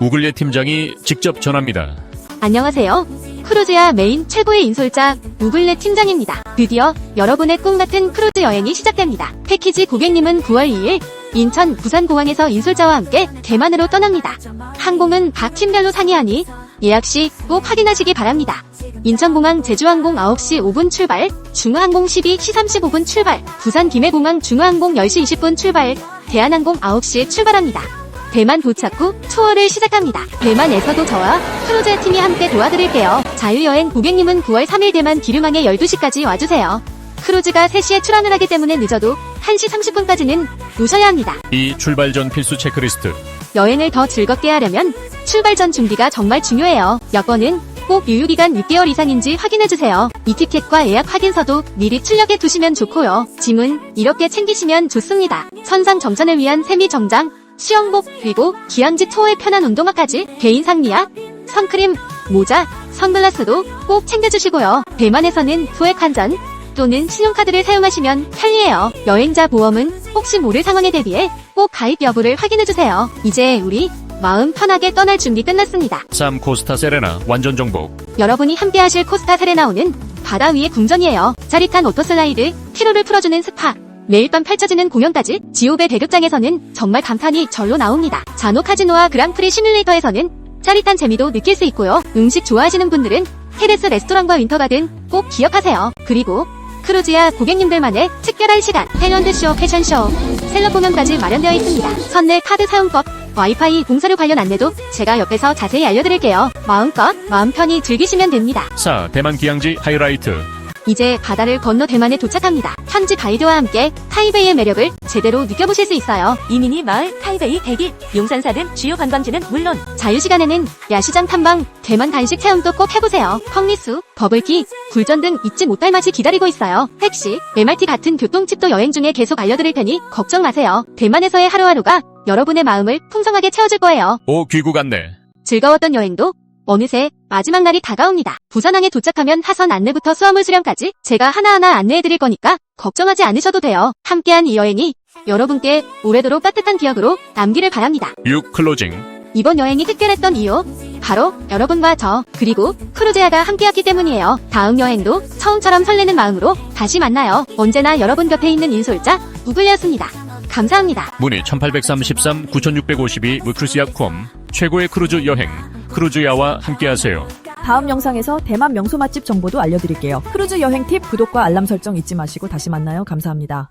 우글예 팀장이 직접 전합니다. 안녕하세요. 크루즈야 메인 최고의 인솔자 우글레 팀장입니다. 드디어 여러분의 꿈 같은 크루즈 여행이 시작됩니다. 패키지 고객님은 9월 2일 인천 부산공항에서 인솔자와 함께 대만으로 떠납니다. 항공은 각 팀별로 상의하니 예약 시 꼭 확인하시기 바랍니다. 인천공항 제주항공 9시 5분 출발, 중화항공 12시 35분 출발, 부산 김해공항 중화항공 10시 20분 출발, 대한항공 9시에 출발합니다. 대만 도착 후 투어를 시작합니다. 대만에서도 저와 크루즈 팀이 함께 도와드릴게요. 자유여행 고객님은 9월 3일 대만 기름항에 12시까지 와주세요. 크루즈가 3시에 출항을 하기 때문에 늦어도 1시 30분까지는 오셔야 합니다. 이 출발 전 필수 체크리스트. 여행을 더 즐겁게 하려면 출발 전 준비가 정말 중요해요. 여권은 꼭 유효기간 6개월 이상인지 확인해주세요. 이 티켓과 예약 확인서도 미리 출력해 두시면 좋고요. 짐은 이렇게 챙기시면 좋습니다. 선상 정찬을 위한 세미 정장, 수영복, 그리고 기항지 투어의 편한 운동화까지 개인 상리야, 선크림, 모자, 선글라스도 꼭 챙겨주시고요. 대만에서는 소액 환전 또는 신용카드를 사용하시면 편리해요. 여행자 보험은 혹시 모를 상황에 대비해 꼭 가입 여부를 확인해주세요. 이제 우리 마음 편하게 떠날 준비 끝났습니다. 쌈 코스타 세레나 완전 정복. 여러분이 함께 하실 코스타 세레나오는 바다 위의 궁전이에요. 짜릿한 오토슬라이드, 피로를 풀어주는 스파, 매일 밤 펼쳐지는 공연까지 지오베 배극장에서는 정말 감탄이 절로 나옵니다. 자노 카지노와 그랑프리 시뮬레이터에서는 짜릿한 재미도 느낄 수 있고요. 음식 좋아하시는 분들은 테레스 레스토랑과 윈터가든 꼭 기억하세요. 그리고 크루즈야 고객님들만의 특별한 시간, 탤런트 쇼, 패션 쇼, 셀럽 공연까지 마련되어 있습니다. 선내 카드 사용법, 와이파이 공사료 관련 안내도 제가 옆에서 자세히 알려드릴게요. 마음껏 마음 편히 즐기시면 됩니다. 사 대만 기항지 하이라이트. 이제 바다를 건너 대만에 도착합니다. 현지 가이드와 함께 타이베이의 매력을 제대로 느껴보실 수 있어요. 이민희 마을 타이베이 100일 용산사 등 주요 관광지는 물론 자유시간에는 야시장 탐방, 대만 간식 체험도 꼭 해보세요. 펑리수, 버블티, 굴전 등 잊지 못할 맛이 기다리고 있어요. 택시, MRT 같은 교통칩도 여행 중에 계속 알려드릴 테니 걱정 마세요. 대만에서의 하루하루가 여러분의 마음을 풍성하게 채워줄 거예요. 오 귀국 안내. 즐거웠던 여행도 어느새 마지막 날이 다가옵니다. 부산항에 도착하면 하선 안내부터 수화물 수령까지 제가 하나하나 안내해드릴 거니까 걱정하지 않으셔도 돼요. 함께한 이 여행이 여러분께 오래도록 따뜻한 기억으로 남기를 바랍니다. 6 클로징. 이번 여행이 특별했던 이유 바로 여러분과 저 그리고 크루제아가 함께였기 때문이에요. 다음 여행도 처음처럼 설레는 마음으로 다시 만나요. 언제나 여러분 곁에 있는 인솔자 우글레였습니다. 감사합니다. 문의 1833 9652 무크루스야콤. 최고의 크루즈 여행. 크루즈야와 함께하세요. 다음 영상에서 대만 명소 맛집 정보도 알려드릴게요. 크루즈 여행 팁 구독과 알람 설정 잊지 마시고 다시 만나요. 감사합니다.